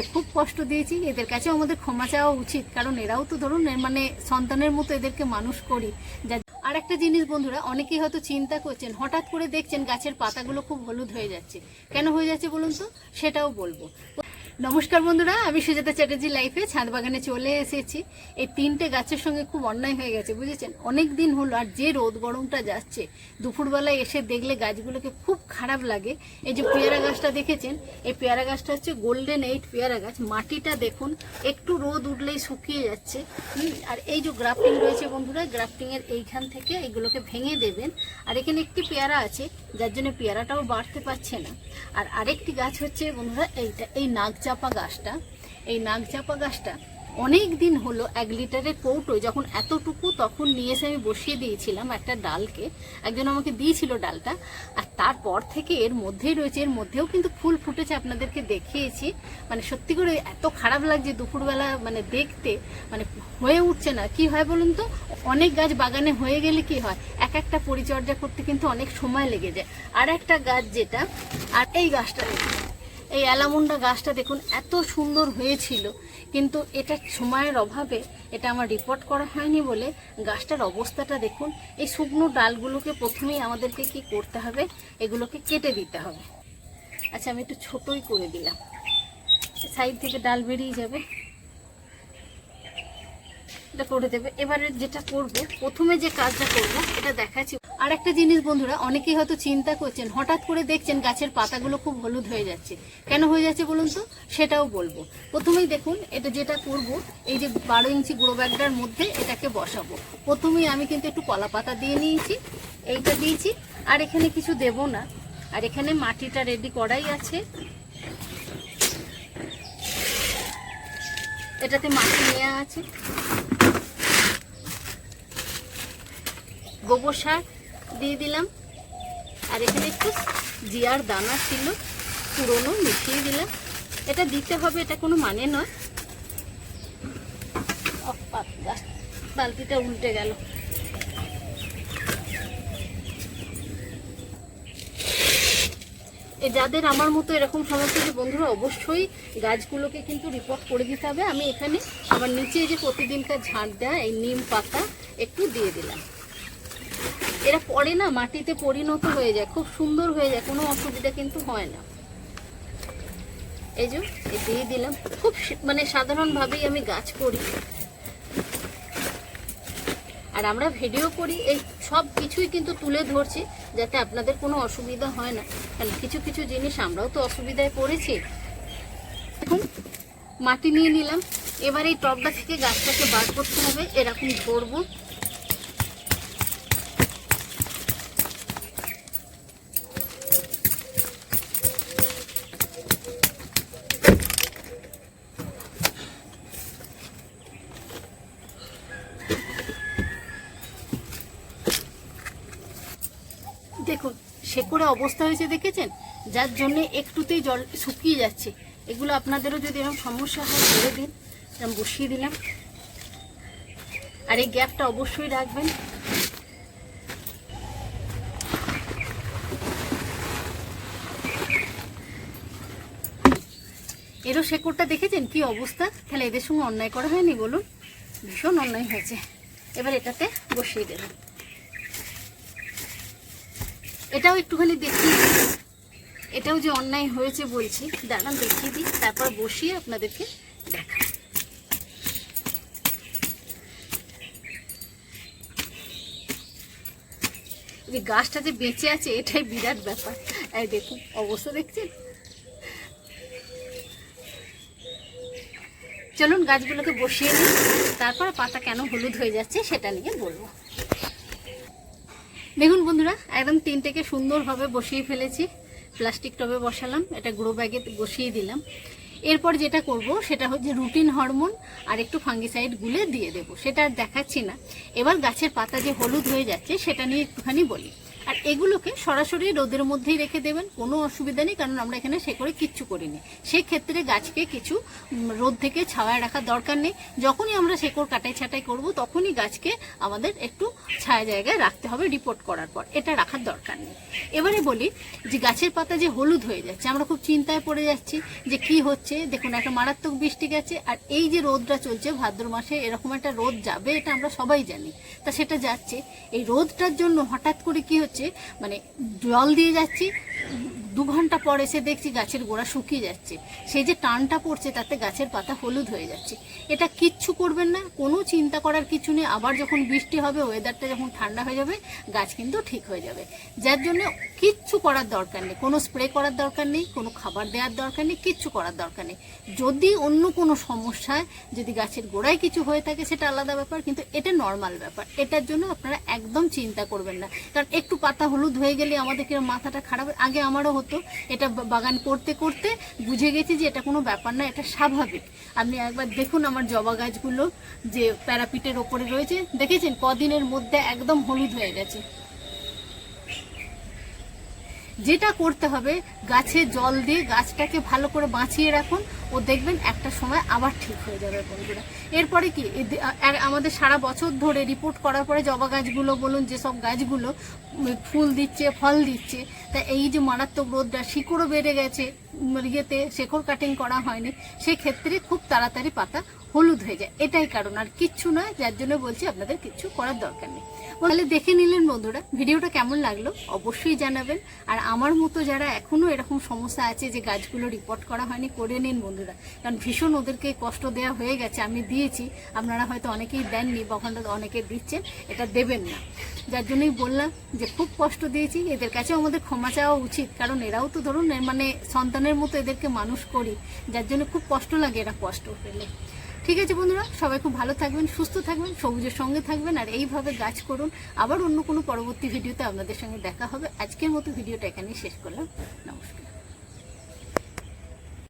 যে খুব কষ্ট দিয়েছি, এদের কাছেও আমাদের ক্ষমা চাওয়া উচিত, কারণ এরাও তো ধরুন মানে সন্তানের মতো এদেরকে মানুষ করি। আর একটা জিনিস বন্ধুরা, অনেকেই হয়তো চিন্তা করছেন, হঠাৎ করে দেখছেন গাছের পাতাগুলো খুব হলুদ হয়ে যাচ্ছে। কেন হয়ে যাচ্ছে বলুন তো? সেটাও বলব। নমস্কার বন্ধুরা, আমি সুজাতা চ্যাটার্জি লাইফে ছাদ বাগানে চলে এসেছি। এই তিনটে গাছের সঙ্গে খুব অন্যায় হয়ে গেছে, বুঝেছেন? অনেক দিন হলো আর যে রোদ গরমটা যাচ্ছে, দুপুরবেলায় এসে দেখলে গাছগুলোকে খুব খারাপ লাগে। এই যে পেয়ারা গাছটা দেখেছেন? এই পেয়ারা গাছটা হচ্ছে গোল্ডেন এইট পেয়ারা গাছ। মাটিটা দেখুন, একটু রোদ উঠলেই শুকিয়ে যাচ্ছে। আর এই যে গ্রাফটিং রয়েছে বন্ধুরা গ্রাফটিং এর এইখান থেকে এগুলোকে ভেঙে দেবেন। আর এখানে একটি পেয়ারা আছে, যার জন্য পেয়ারাটাও বাড়তে পারছে না। আর আরেকটি গাছ হচ্ছে বন্ধুরা, এইটা, এই নাগচাপা গাছটা, এই নাগচাপা গাছটা অনেক দিন হলো এক লিটারের কৌটো যখন এতটুকু তখন নিয়ে এসে আমি বসিয়ে দিয়েছিলাম একটা ডালকে, একজন আমাকে দিয়েছিল ডালটা, আর তারপর থেকে এর মধ্যেই রয়েছে, এর মধ্যেও কিন্তু ফুল ফুটেছে, আপনাদেরকে দেখিয়েছি। মানে সত্যি করে এত খারাপ লাগছে দুপুরবেলা মানে দেখতে মানে হয়ে উঠছে না। কি হয় বলুন তো, অনেক গাছ বাগানে হয়ে গেলে কি হয়, এক একটা পরিচর্যা করতে কিন্তু অনেক সময় লেগে যায়। আর একটা গাছ যেটা, আর এই গাছটা এই অ্যালামুন্ডা গাছটা দেখুন, এত সুন্দর হয়েছিল। কিন্তু এটা সময়ের অভাবে এটা আমার রিপোর্ট করা হয়নি বলে গাছটার অবস্থাটা দেখুন, এই শুকনো ডালগুলোকে প্রথমেই আমাদেরকে কি করতে হবে, এগুলোকে কেটে দিতে হবে। আচ্ছা আমি একটু ছোটই করে দিলাম। সাইড থেকে ডাল বেরিয়ে যাবে। এটা করে দেবে। এবারে যেটা করব, প্রথমে যে কাজটা করব, এটা দেখাচ্ছি আর একটা জিনিস বন্ধুরা, অনেকেই হয়তো চিন্তা করছেন, হঠাৎ করে দেখছেন গাছের পাতাগুলো খুব হলুদ হয়ে যাচ্ছে। কেন হয়ে যাচ্ছে বলুন তো? সেটাও বলব। প্রথমেই দেখুন, এটা যেটা করব, এই যে বারো ইঞ্চি গুঁড়ো ব্যাগটার মধ্যে এটাকে বসাবো। প্রথমেই আমি কিন্তু একটু কলা পাতা দিয়ে নিয়েছি, এইটা দিয়েছি, আর এখানে কিছু দেব না। আর এখানে মাটিটা রেডি করাই আছে। এটাতে মাটি নেওয়া আছে। গোবর সার দিয়ে দিলাম। আর এখানে একটু জিয়ার দানা ছিল, পুরনো মিশিয়ে দিলাম। এটা দিতে হবে, এটা কোনো মানে নয়। বালতিটা উল্টে গেল। যাদের আমার মতো এরকম সমস্যা যে বন্ধুরা, অবশ্যই গাছগুলোকে কিন্তু রিপোর্ট করে দিতে হবে। আমি এখানে আমার নিচে যে প্রতিদিনকার ঝাঁট দেওয়া এই নিম পাতা একটু দিয়ে দিলাম। এরা পরে না, মাটিতে পরিণত হয়ে যায়, খুব সুন্দর হয়ে যায়, কোনো অসুবিধা কিন্তু হয় না। এই যে দিয়ে দিলাম। খুব মানে সাধারণভাবেই আমি গাছ করি। আর আমরা ভিডিও করি, এই সব কিছুই কিন্তু তুলে ধরছি, যাতে আপনাদের কোনো অসুবিধা হয় না। কারণ কিছু কিছু জিনিস আমরাও তো অসুবিধায় পড়েছি। দেখুন, মাটি নিয়ে নিলাম। এবার এই টবটা থেকে গাছটাকে বার করতে হবে, এরকম ধরবো দেখুন শেকড়ে অবস্থা হয়েছে দেখেছেন? যার জন্য একটুতেই জল শুকিয়ে যাচ্ছে। এগুলো আপনাদেরও যদি এরকম সমস্যা হয় করে দিন। এরকম বসিয়ে দিলাম। আর এই গ্যাপটা অবশ্যই রাখবেন। এরও শেকড়টা দেখেছেন কি অবস্থা? তাহলে এদের সঙ্গে অন্যায় করা হয়নি বলুন। ভীষণ অন্যায় হয়েছে। এবার এটাতে বসিয়ে দেবেন এটাও একটুখানি দেখিয়ে এটাও যে অন্যায় হয়েছে বলছি। দাঁড়ান, দেখিয়ে দিই, তারপর বসিয়ে আপনাদেরকে দেখা গাছটা যে বেঁচে আছে, এটাই বিরাট ব্যাপার। এই দেখুন, অবস্থা দেখছেন? চলুন গাছগুলোকে বসিয়ে নিই তারপর পাতা কেন হলুদ হয়ে যাচ্ছে সেটা নিয়ে বলব। দেখুন বন্ধুরা, একদম তিনটেকে সুন্দরভাবে বসিয়ে ফেলেছি। প্লাস্টিক টবে বসালাম, এটা গ্রো ব্যাগে বসিয়ে দিলাম। এরপর যেটা করব, সেটা হচ্ছে রুটিন হরমোন আর একটু ফাঙ্গিসাইড গুলে দিয়ে দেব। সেটা আর দেখাচ্ছি না। এবার গাছের পাতা যে হলুদ হয়ে যাচ্ছে, সেটা নিয়ে একটুখানি বলি। আর এগুলোকে সরাসরি রোদের মধ্যেই রেখে দেবেন, কোনো অসুবিধা নেই, কারণ আমরা এখানে সে করে কিচ্ছু করিনি। সেক্ষেত্রে গাছকে কিছু রোদ থেকে ছাওয়ায় রাখার দরকার নেই। যখনই আমরা শেকড় কাটাই ছাটাই করব, তখনই গাছকে আমাদের একটু ছায়া জায়গায় রাখতে হবে রিপোর্ট করার পর। এটা রাখার দরকার নেই। এবারে বলি যে গাছের পাতা যে হলুদ হয়ে যাচ্ছে, আমরা খুব চিন্তায় পড়ে যাচ্ছি যে কি হচ্ছে। দেখুন, একটা মারাত্মক বৃষ্টি গেছে, আর এই যে রোদটা চলছে, ভাদ্র মাসে এরকম একটা রোদ যাবে, এটা আমরা সবাই জানি। তা সেটা যাচ্ছে, এই রোদটার জন্য হঠাৎ করে কি হচ্ছে মানে জল দিয়ে যাচ্ছি। দু ঘণ্টা পর এসে দেখছি গাছের গোড়া শুকিয়ে যাচ্ছে। সেই যে টানটা পড়ছে, তাতে গাছের পাতা হলুদ হয়ে যাচ্ছে। এটা কিচ্ছু করবেন না, কোনো চিন্তা করার কিছু নেই। আবার যখন বৃষ্টি হবে ওয়েদারটা যখন ঠান্ডা হয়ে যাবে, গাছ কিন্তু ঠিক হয়ে যাবে। যার জন্য কিচ্ছু করার দরকার নেই। কোনো স্প্রে করার দরকার নেই, কোনো খাবার দেওয়ার দরকার নেই, কিচ্ছু করার দরকার নেই। যদি অন্য কোনো সমস্যায় যদি গাছের গোড়ায় কিছু হয়ে থাকে, সেটা আলাদা ব্যাপার, কিন্তু এটা নর্মাল ব্যাপার। এটার জন্য আপনারা একদম চিন্তা করবেন না। কারণ একটু পাতা হলুদ হয়ে গেলে আমাদের কীরকম মাথাটা খারাপ আগে আমারও হতো এটা বাগান করতে করতে বুঝে গেছি যে এটা কোনো ব্যাপার না, এটা স্বাভাবিক। আপনি একবার দেখুন আমার জবা গাছগুলো যে প্যারাপিটের ওপরে রয়েছে। দেখেছেন? কদিনের মধ্যে একদম হলুদ হয়ে গেছে। যেটা করতে হবে, গাছে জল দিয়ে গাছটাকে ভালো করে বাঁচিয়ে রাখুন। ও দেখবেন একটা সময় আবার ঠিক হয়ে যাবে বন্ধুরা। এরপরে কি? আমাদের সারা বছর ধরে রিপোর্ট করার পরে জবা গাছগুলো বলুন, যেসব গাছগুলো ফুল দিচ্ছে, ফল দিচ্ছে, তা এই যে মারাত্মক রোদটা, শিকড়ও বেড়ে গেছে ইয়েতে শেকড় কাটিং করা হয়নি। সেক্ষেত্রে খুব তাড়াতাড়ি পাতা হলুদ হয়ে যায়। এটাই কারণ। আর কিচ্ছু নয়, যার জন্য বলছি আপনাদের কিচ্ছু করার দরকার নেই। তাহলে দেখে নিলেন বন্ধুরা, ভিডিওটা কেমন লাগল অবশ্যই জানাবেন। আর আমার মতো যারা এখনও এরকম সমস্যা আছে যে গাছগুলো রিপোর্ট করা হয়নি, করে নিন বন্ধুরা। কারণ ভীষণ ওদেরকে কষ্ট দেওয়া হয়ে গেছে, আমি দিয়েছি। আপনারা হয়তো অনেকেই দেননি বা অনেকে দিচ্ছেন, এটা দেবেন না। যার জন্যই বললাম যে খুব কষ্ট দিয়েছি, এদের কাছেও আমাদের ক্ষমা চাওয়া উচিত, কারণ এরাও তো ধরুন মানে সন্তানের মতো এদেরকে মানুষ করি, যার জন্য খুব কষ্ট লাগে এরা কষ্ট পেলে। ঠিক আছে বন্ধুরা, সবাই খুব ভালো থাকবেন, সুস্থ থাকবেন, সবুজের সঙ্গে থাকবেন, আর এইভাবে গাছ করুন। আবার অন্য কোনো পরবর্তী ভিডিওতে আপনাদের সঙ্গে দেখা হবে। আজকের মতো ভিডিওটা এখানেই শেষ করলাম। নমস্কার।